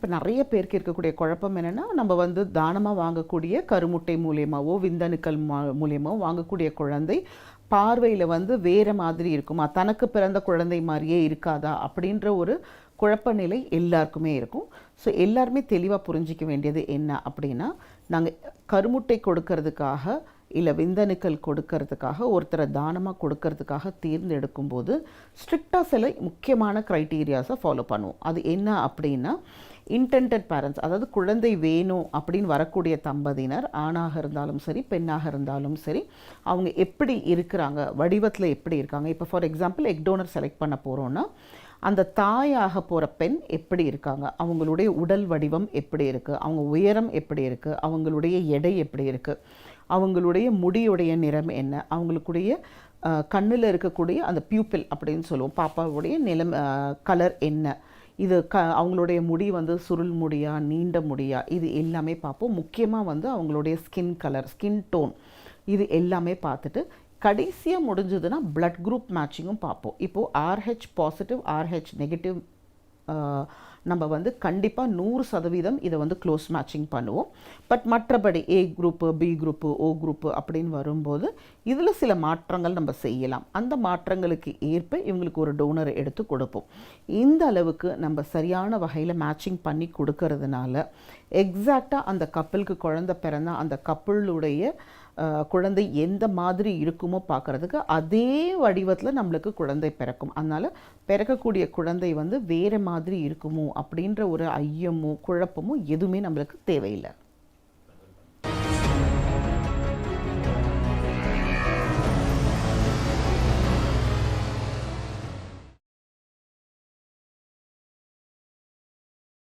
இப்போ நிறைய பேருக்கு இருக்கக்கூடிய குழப்பம் என்னென்னா நம்ம வந்து தானமாக வாங்கக்கூடிய கருமுட்டை மூலியமாகவோ விந்தணுக்கள் மா- வாங்கக்கூடிய குழந்தை பார்வையில் வந்து வேறு மாதிரி இருக்குமா. தனக்கு பிறந்த குழந்தை மாதிரியே இருக்காதா அப்படின்ற ஒரு குழப்ப நிலை எல்லாருக்குமே இருக்கும். ஸோ எல்லாருமே தெளிவாக புரிஞ்சிக்க வேண்டியது என்ன அப்படின்னா நாங்கள் கருமுட்டை கொடுக்கறதுக்காக இல்லை விந்தணுக்கள் கொடுக்கறதுக்காக ஒருத்தரை தானமாக கொடுக்கறதுக்காக தேர்ந்தெடுக்கும் போது ஸ்ட்ரிக்டாக சில முக்கியமான க்ரைட்டீரியாஸை ஃபாலோ பண்ணுவோம். அது என்ன அப்படின்னா இன்டென்டட் பேரண்ட்ஸ் அதாவது குழந்தை வேணும் அப்படின்னு வரக்கூடிய தம்பதியினர் ஆணாக இருந்தாலும் சரி பெண்ணாக இருந்தாலும் சரி அவங்க எப்படி இருக்கிறாங்க வடிவத்தில் எப்படி இருக்காங்க. இப்போ for example egg donor select பண்ண போகிறோன்னா அந்த தாயாக போகிற பெண் எப்படி இருக்காங்க? அவங்களுடைய உடல் வடிவம் எப்படி இருக்குது அவங்க உயரம் எப்படி இருக்குது அவங்களுடைய எடை எப்படி இருக்குது அவங்களுடைய முடியுடைய நிறம் என்ன? அவங்களுக்குடைய கண்ணில் இருக்கக்கூடிய அந்த பியூப்பிள் அப்படின்னு சொல்லுவோம். பாப்பாவுடைய நிலம் கலர் என்ன? இது க அவங்களுடைய முடி வந்து சுருள் முடியா நீண்ட முடியா? இது எல்லாமே பார்ப்போம். முக்கியமாக வந்து அவங்களுடைய ஸ்கின் கலர் ஸ்கின் டோன் இது எல்லாமே பார்த்துட்டு கடைசியாக முடிஞ்சதுன்னா பிளட் குரூப் மேட்சிங்கும் பார்ப்போம். இப்போது ஆர்ஹெச் பாசிட்டிவ் ஆர்ஹெச் நெகட்டிவ் நம்ம வந்து கண்டிப்பாக நூறு சதவீதம் இதை வந்து க்ளோஸ் மேட்சிங் பண்ணுவோம். பட் மற்றபடி A group B group O group அப்படின்னு வரும்போது இதில் சில மாற்றங்கள் நம்ம செய்யலாம். அந்த மாற்றங்களுக்கு ஏற்ப இவங்களுக்கு ஒரு டோனரை எடுத்து கொடுப்போம். இந்த அளவுக்கு நம்ம சரியான வகையில் மேட்சிங் பண்ணி கொடுக்கறதுனால எக்ஸாக்டாக அந்த கப்பலுக்கு குழந்த பிறந்தால் அந்த கப்பலுடைய குழந்தை எந்த மாதிரி இருக்குமோ பார்க்கறதுக்கு அதே வடிவத்தில் நம்மளுக்கு குழந்தை பிறக்கும். அதனால் பிறக்கக்கூடிய குழந்தை வந்து வேறு மாதிரி இருக்குமோ அப்படின்ற ஒரு ஐயமோ குழப்பமோ எதுவுமே நம்மளுக்கு தேவையில்லை.